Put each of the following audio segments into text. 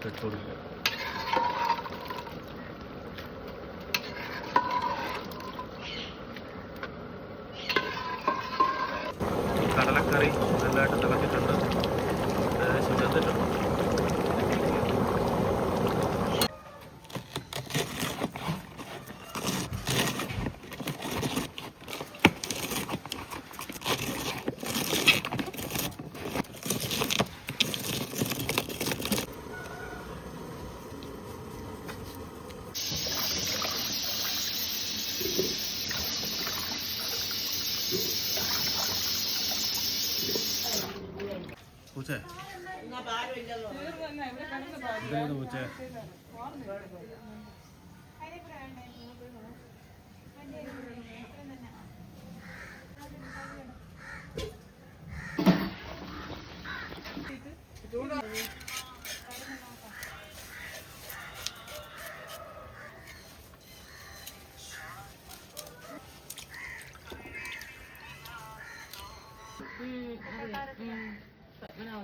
അതിലോട്ട് ഇട്ട് കൊടുക്കുക കടലക്കറി നല്ലതായിട്ട് തിളച്ചിട്ടുണ്ട്. ഏകദേശം വെന്തിട്ടുണ്ട് പൂച്ചേ? ഇതേത്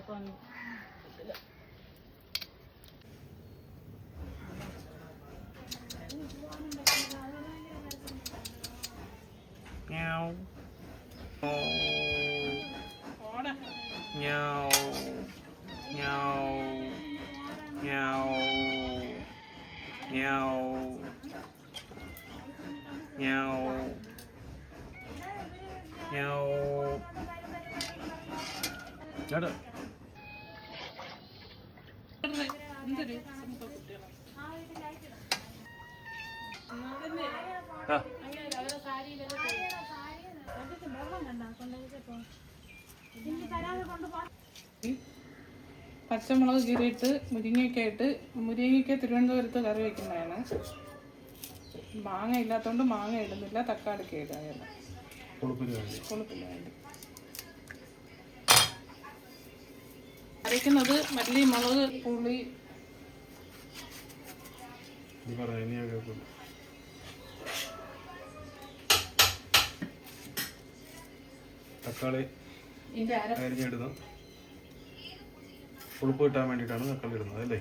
con nhau. Nhau. Nhau. Nhau. Nhau. Nhau. Nhau. Chết rồi പച്ചമുളക് കീറിയിട്ട് മുരിങ്ങയൊക്കെ ഇട്ട് മുരിങ്ങയ്ക്ക് തിരുവനന്തപുരത്ത് കറി വെക്കുന്നതാണ്. മാങ്ങ ഇല്ലാത്തതുകൊണ്ട് മാങ്ങ ഇടുന്നില്ല തക്കാളിക്ക് ഇടുകയാണ് കൊളുപ്പിന് വേണ്ടി. അരയ്ക്കുന്നത് മല്ലി മുളക് പുളി. ഇനി തക്കാളി അരിഞ്ഞിടുന്നു പുളിപ്പ് കിട്ടാൻ വേണ്ടിയിട്ടാണ് തക്കാളി ഇടുന്നത് അല്ലേ?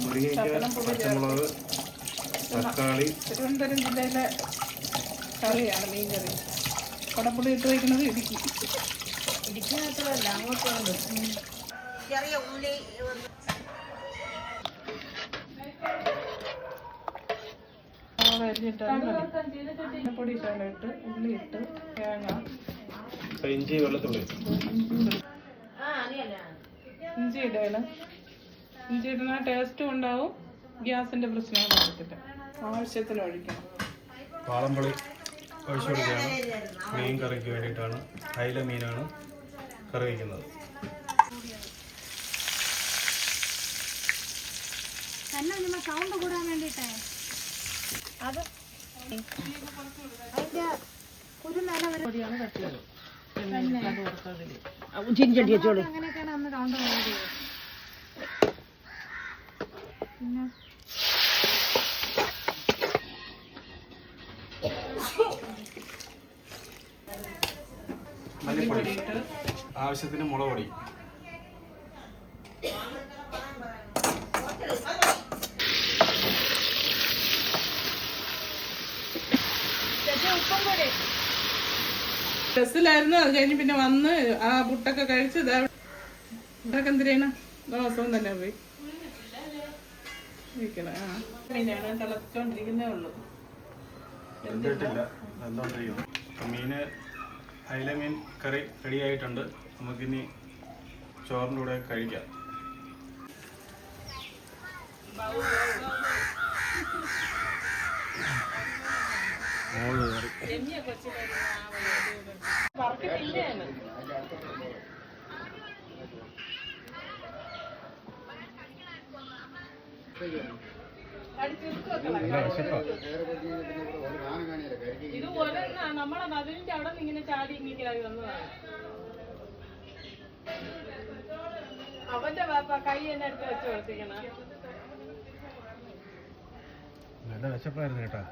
മുരിങ്ങയ്ക്ക് പച്ചമുളക് തക്കാളി. തിരുവനന്തപുരം ജില്ലയിലെ കറിയാണ് മീൻ കറി. കുടപ്പുളി ഇട്ട് വയ്ക്കുന്നത് ഇടുക്കി. ചെറിയ ഉള്ളി അരിഞ്ഞിട്ടാണ് മതി. പൊടി ശകലം ഇട്ട് ഉള്ളി ഇട്ട് തേങ്ങ. ഇഞ്ചി വെള്ളത്തുള്ളി ഇഞ്ചി ഇടണം ഇഞ്ചി ഇടുന്ന ടേസ്റ്റും ഉണ്ടാവും. ഗ്യാസിന്റെ പ്രശ്നവും വരത്തില്ല ആവശ്യത്തിന് ഒഴിക്കണം വാളംപുളി ഒഴിച്ചു കൊടുക്കുകയാണ്. മീൻ കറിക്ക് വേണ്ടിയിട്ടാണ്. അയില മീനാണ് കറി വയ്ക്കുന്നത്. സൗണ്ട് കൂടാൻ വേണ്ടിട്ടേ അത് അതിന്റെ ഒരു നില വരെ അങ്ങനെയൊക്കെയാണ് അന്ന് സൗണ്ട് പോയത്. പിന്നെ? മല്ലിപ്പൊടി. ആവശ്യത്തിന് മുളക് പൊടി ബസ്സിലായിരുന്നു. അത് കഴിഞ്ഞ് പിന്നെ വന്ന് ആ പുട്ടൊക്കെ കഴിച്ച് ഇതാ ഇതൊക്കെ എന്തിനാണ് ദിവസവും തന്നെ പോയി. ഇരിക്കണം. ആ. മീനാണ് തിളച്ചോണ്ടിരിക്കുന്നേ ഉള്ളൂ. മീന് അയില മീൻ കറി റെഡി ആയിട്ടുണ്ട്. നമുക്കിനി ചോറിന്റെ കൂടെ കഴിക്കാം. മോൾ കയറി രമ്യ കൊച്ചിനെ വർക്ക് പിന്നെയാണ് നല്ല വിശപ്പാ ഇത് ഒരെണ്ണ നമ്മളെ മതിലിന്റെ അവിടെ നിന്ന് ഇങ്ങനെ ചാടി ഇങ്ങനെ വന്നതാണ് അവന്റെ വാപ്പ കൈ എന്നെ അടുത്ത് വെച്ച് കൊടുത്തിരിക്കണ നല്ല വിശപ്പായിരുന്നു കേട്ടാ.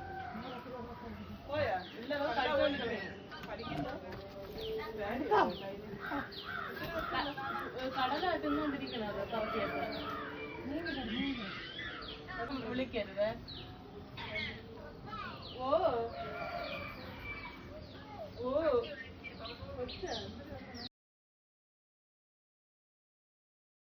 Take care of that. Whoa. Whoa. What's that?